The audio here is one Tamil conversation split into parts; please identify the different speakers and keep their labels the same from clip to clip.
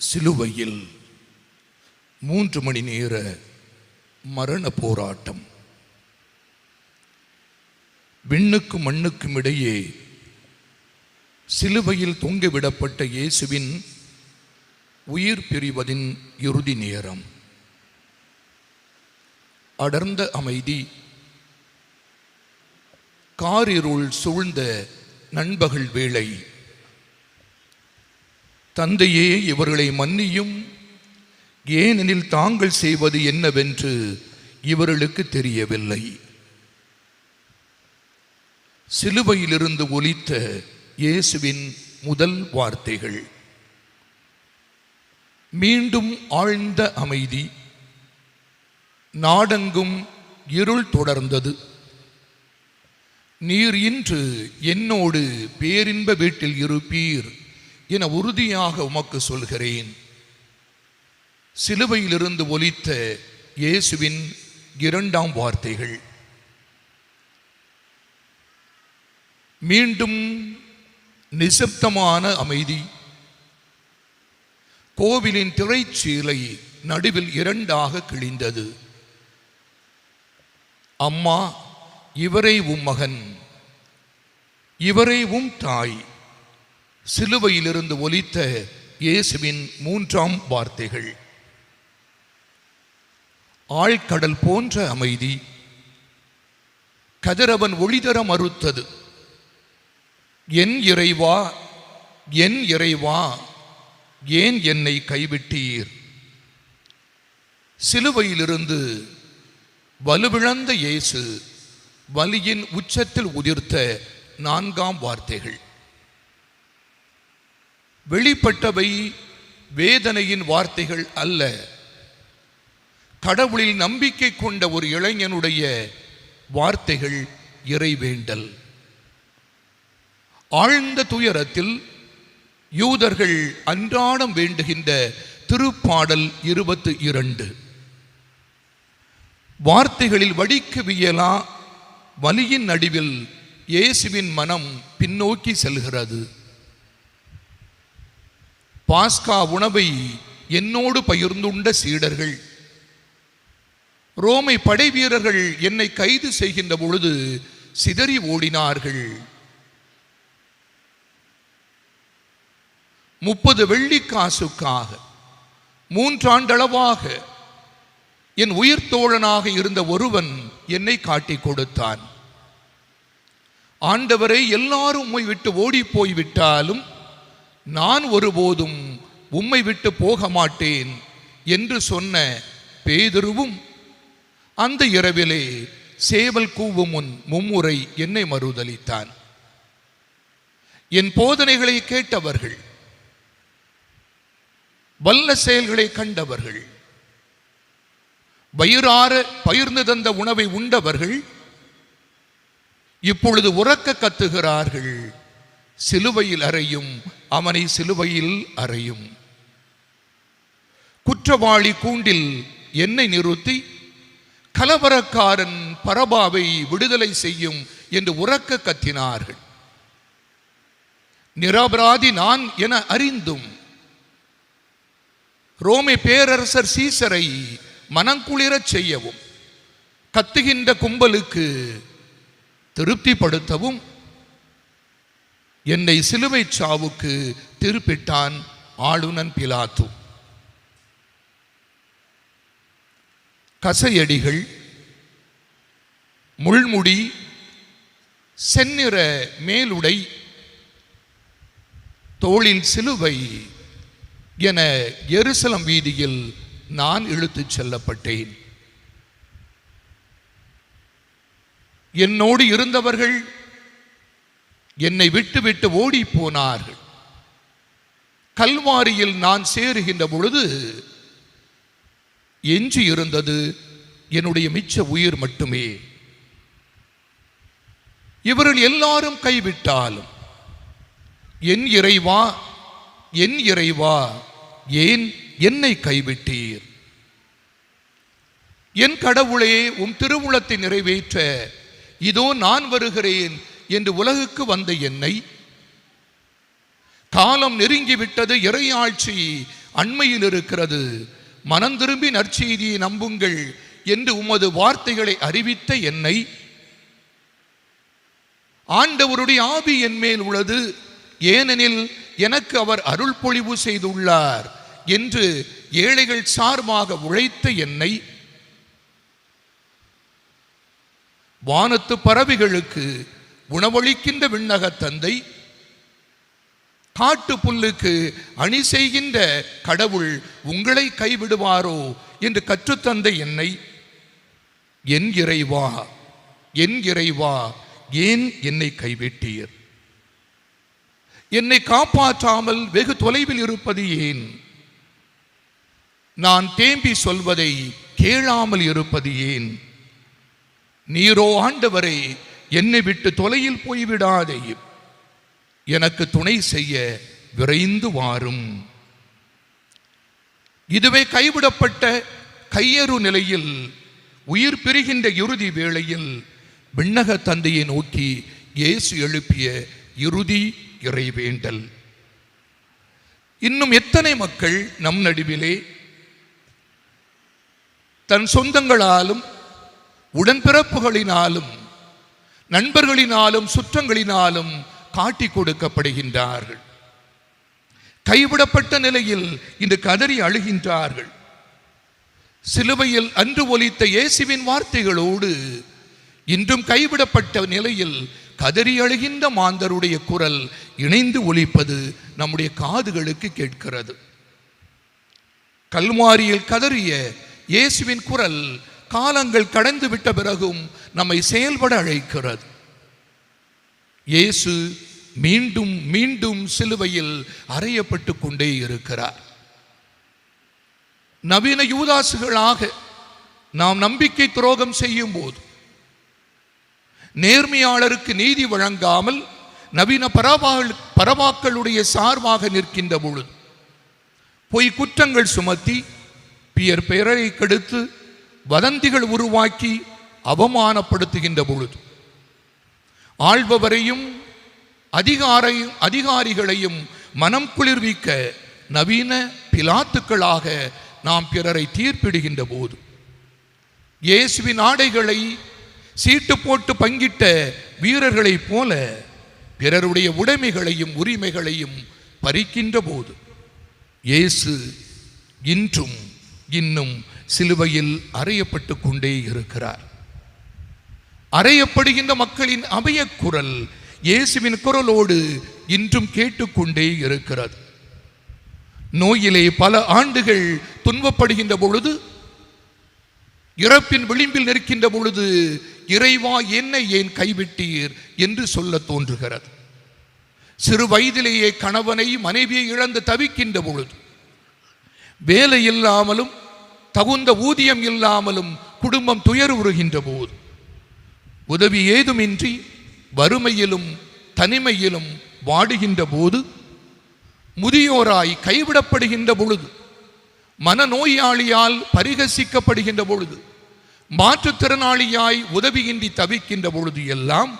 Speaker 1: சிலுவையில் மூன்று மணி நேர மரண போராட்டம். விண்ணுக்கும் மண்ணுக்கும் இடையே சிலுவையில் தொங்கிவிடப்பட்ட இயேசுவின் உயிர் பிரிவதின் இறுதி நேரம். அடர்ந்த அமைதி. காரிருள் சூழ்ந்த நண்பகல் வேளை. தந்தையே இவர்களை மன்னியும். ஏனெனில் தாங்கள் செய்வது என்னவென்று இவர்களுக்கு தெரியவில்லை. சிலுவையிலிருந்து ஒலித்த இயேசுவின் முதல் வார்த்தைகள். மீண்டும் ஆழ்ந்த அமைதி. நாடெங்கும் இருள் தொடர்ந்தது. நீர் இன்று என்னோடு பேரின்ப வீட்டில் இருப்பீர். என உறுதியாக உமக்கு சொல்கிறேன் சிலுவையிலிருந்து ஒலித்த இயேசுவின் இரண்டாம் வார்த்தைகள். மீண்டும் நிசப்தமான அமைதி. கோவிலின் திரைச்சீலை நடுவில் இரண்டாக கிழிந்தது. அம்மா இவரை உம் மகன் இவரை உம் தாய். சிலுவையிலிருந்து ஒலித்த இயேசுவின் மூன்றாம் வார்த்தைகள். ஆழ்கடல் போன்ற அமைதி. கதிரவன் ஒளிதர மறுத்தது. என் இறைவா என் இறைவா ஏன் என்னை கைவிட்டீர்? சிலுவையிலிருந்து வலுவிழந்த இயேசு வலியின் உச்சத்தில் உதிர்த்த நான்காம் வார்த்தைகள். வெளிப்பட்டவை வேதனையின் வார்த்தைகள் அல்ல. கடவுளில் நம்பிக்கை கொண்ட ஒரு இளைஞனுடைய வார்த்தைகள் இறைவேண்டல். ஆழ்ந்த துயரத்தில் யூதர்கள் அன்றாடம் வேண்டுகின்ற திருப்பாடல் இருபத்து இரண்டு. வார்த்தைகளில் வடிக்கவியலா வலியின் நடுவில் இயேசுவின் மனம் பின்னோக்கி செல்கிறது. பாஸ்கா உணவை என்னோடு பகிர்ந்துண்ட சீடர்கள். ரோமை படை வீரர்கள் என்னை கைது செய்கின்ற பொழுது சிதறி ஓடினார்கள். முப்பது வெள்ளி காசுக்காக மூன்றாண்டளவாக என் உயிர் தோழனாக இருந்த ஒருவன் என்னை காட்டி கொடுத்தான். ஆண்டவரை எல்லாரும் உம்மை விட்டு ஓடி போய் விட்டாலும் நான் ஒருபோதும் உம்மை விட்டு போக மாட்டேன் என்று சொன்ன பேதுருவும் அந்த இரவிலே சேவல் கூவும் முன் மும்முறை என்னை மறுதலித்தான். என் போதனைகளை கேட்டவர்கள் வல்ல செயல்களை கண்டவர்கள் வயிறார பகிர்ந்து தந்த உணவை உண்டவர்கள் இப்பொழுது உறக்க கத்துகிறார்கள் சிலுவையில் அறையும் அவனை சிலுவையில் அறையும். குற்றவாளி கூண்டில் என்னை நிறுத்தி கலவரக்காரன் பரபாவை விடுதலை செய்யும் என்று உறக்க கத்தினார்கள். நிரபராதி நான் என அறிந்தும் ரோமை பேரரசர் சீசரை மனங்குளிரச் செய்யவும் கத்துகின்ற கும்பலுக்கு திருப்திப்படுத்தவும் என்னை சிலுவை சாவுக்கு திருப்பிட்டான் ஆளுநன் பிலாத்து. கசையடிகள் முள்முடி செந்நிற மேலுடை தோளில் சிலுவை என எருசலம் வீதியில் நான் இழுத்துச் செல்லப்பட்டேன். என்னோடு இருந்தவர்கள் என்னை விட்டு விட்டு ஓடி போனார்கள் கல்வாரியில் நான் சேருகின்ற பொழுது எஞ்சி இருந்தது என்னுடைய மிச்ச உயிர் மட்டுமே. இவர்கள் எல்லாரும் கைவிட்டாலும் என் இறைவா என் இறைவா ஏன் என்னை கைவிட்டீர்? என் கடவுளே உம் திருவுளத்தை நிறைவேற்ற இதோ நான் வருகிறேன் என்று உலகுக்கு வந்த என்னை காலம் நெருங்கிவிட்டது இறையாட்சி அண்மையில் இருக்கிறது. மனம் திரும்பி நற்செய்தியை நம்புங்கள் என்று உமது வார்த்தைகளை அறிவித்த என்னை ஆண்டவருடைய ஆவி என் மேல் உள்ளது ஏனெனில் எனக்கு அவர் அருள் பொழிவு செய்துள்ளார் என்று ஏழைகள் சார்பாக உழைத்த என்னை வானத்து பறவைகளுக்கு உணவளிக்கின்ற விண்ணக தந்தை காட்டு புல்லுக்கு அணி செய்கின்ற கடவுள் உங்களை கைவிடுவாரோ என்று கற்றுத்தந்த என்னை என் இறைவா என் இறைவா ஏன் என்னை கைவிட்டீர்? என்னை காப்பாற்றாமல் வெகு தொலைவில் இருப்பது ஏன்? நான் தேம்பி சொல்வதை கேளாமல் இருப்பது ஏன்? நீரோ ஆண்டவரை என்னை விட்டு தொலையில் போய்விடாதே எனக்கு துணை செய்ய விரைந்து வாரும். இதுவே கைவிடப்பட்ட கையறு நிலையில் உயிர் பிரிகின்ற இறுதி வேளையில் விண்ணக தந்தையை நோக்கி இயேசு எழுப்பிய இறுதி இறைவேண்டல் இன்னும் எத்தனை மக்கள் நம் நடுவிலே தன் சொந்தங்களாலும் உடன்பிறப்புகளினாலும் நண்பர்களினாலும் சுற்றங்களினாலும் காட்டி கொடுக்கப்படுகின்றார்கள். கைவிடப்பட்ட நிலையில் இன்று கதறி அழுகின்றார்கள். சிலுவையில் அன்று ஒலித்த இயேசுவின் வார்த்தைகளோடு இன்றும் கைவிடப்பட்ட நிலையில் கதறி அழுகின்ற மாந்தருடைய குரல் இணைந்து ஒலிப்பது நம்முடைய காதுகளுக்கு கேட்கிறது. கல்மாரியில் கதறிய இயேசுவின் குரல் காலங்கள் கடந்து விட்ட பிறகும் நம்மை செயல்பட அழைக்கிறது. இயேசு மீண்டும் மீண்டும் சிலுவையில் அறையப்பட்டு கொண்டே இருக்கிறார். நவீன யூதாசுகளாக நாம் நம்பிக்கை துரோகம் செய்யும் போது நேர்மையாளருக்கு நீதி வழங்காமல் நவீன பரவா பரவாக்களுடைய சார்பாக நிற்கின்ற பொழுது பொய் குற்றங்கள் சுமத்தி பியர் பெயரை கெடுத்து வதந்திகள் உருவாக்கி அவமானப்படுத்துகின்ற பொழுது ஆள்பவரையும் அதிகாரையும் அதிகாரிகளையும் மனம் குளிர்விக்க நவீன பிலாத்துக்களாக நாம் பிறரை தீர்ப்பிடுகின்ற போது இயேசுவின் ஆடைகளை சீட்டு போட்டு பங்கிட்ட வீரர்களைப் போல பிறருடைய உடைமைகளையும் உரிமைகளையும் பறிக்கின்ற போது இயேசு இன்றும் இன்னும் சிலுவையில் அறையப்பட்டு கொண்டே இருக்கிறார். அறையப்படுகின்ற மக்களின் அபய குரல் இயேசுவின் குரலோடு இன்றும் கேட்டுக்கொண்டே இருக்கிறது. நோயிலே பல ஆண்டுகள் துன்பப்படுகின்ற பொழுது இறப்பின் விளிம்பில் நிற்கின்ற பொழுது இறைவா என்னை ஏன் கைவிட்டீர்? என்று சொல்ல தோன்றுகிறது. சிறு வயதிலேயே கணவனை மனைவியை இழந்து தவிக்கின்ற பொழுது வேலை இல்லாமலும் தகுந்த ஊதியம் இல்லாமலும் குடும்பம் துயருறுகின்ற போது உதவி ஏதுமின்றி வறுமையிலும் தனிமையிலும் வாடுகின்ற போது முதியோராய் கைவிடப்படுகின்ற பொழுது மனநோயாளியால் பரிகசிக்கப்படுகின்ற பொழுது மாற்றுத்திறனாளியாய் உதவியின்றி தவிக்கின்ற பொழுது எல்லாம்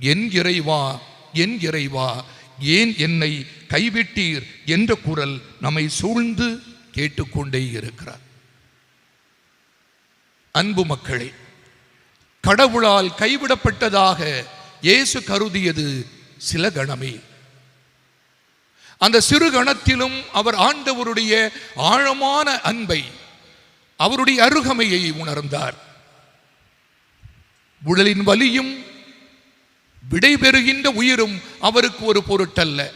Speaker 1: என் இறைவா என் இறைவா ஏன் என்னை கைவிட்டீர்? என்ற குரல் நம்மை சூழ்ந்து கேட்டுக்கொண்டே இருக்கிறார். அன்பு மக்களே கடவுளால் கைவிடப்பட்டதாக இயேசு கருதியது சில கணமே. அந்த சிறு கணத்திலும் அவர் ஆண்டவருடைய ஆழமான அன்பை அவருடைய அருகமையை உணர்ந்தார். உடலின் வலியும் விடைபெறுகின்ற உயிரும் அவருக்கு ஒரு பொருட்டல்ல.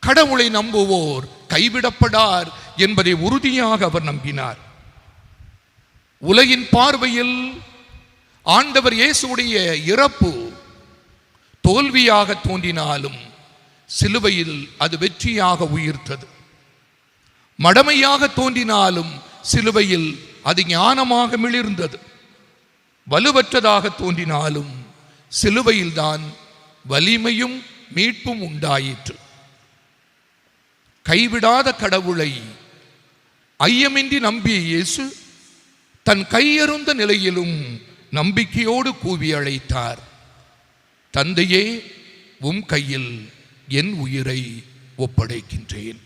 Speaker 1: கடவுளை நம்புவோர் கைவிடப்படார் என்பதை உறுதியாக அவர் நம்பினார். உலகின் பார்வையில் ஆண்டவர் இயேசுடைய இறப்பு தோல்வியாக தோன்றினாலும் சிலுவையில் அது வெற்றியாக உயிர்த்தது. மடமையாக தோன்றினாலும் சிலுவையில் அது ஞானமாக மிளிர்ந்தது. வலுவற்றதாக தோன்றினாலும் சிலுவையில்தான் வலிமையும் மீட்பும் உண்டாயிற்று. கைவிடாத கடவுளை ஐயமின்றி நம்பிய இயேசு தன் கையருந்த நிலையிலும் நம்பிக்கையோடு கூவி அழைத்தார் தந்தையே உம் கையில் என் உயிரை ஒப்படைக்கின்றேன்.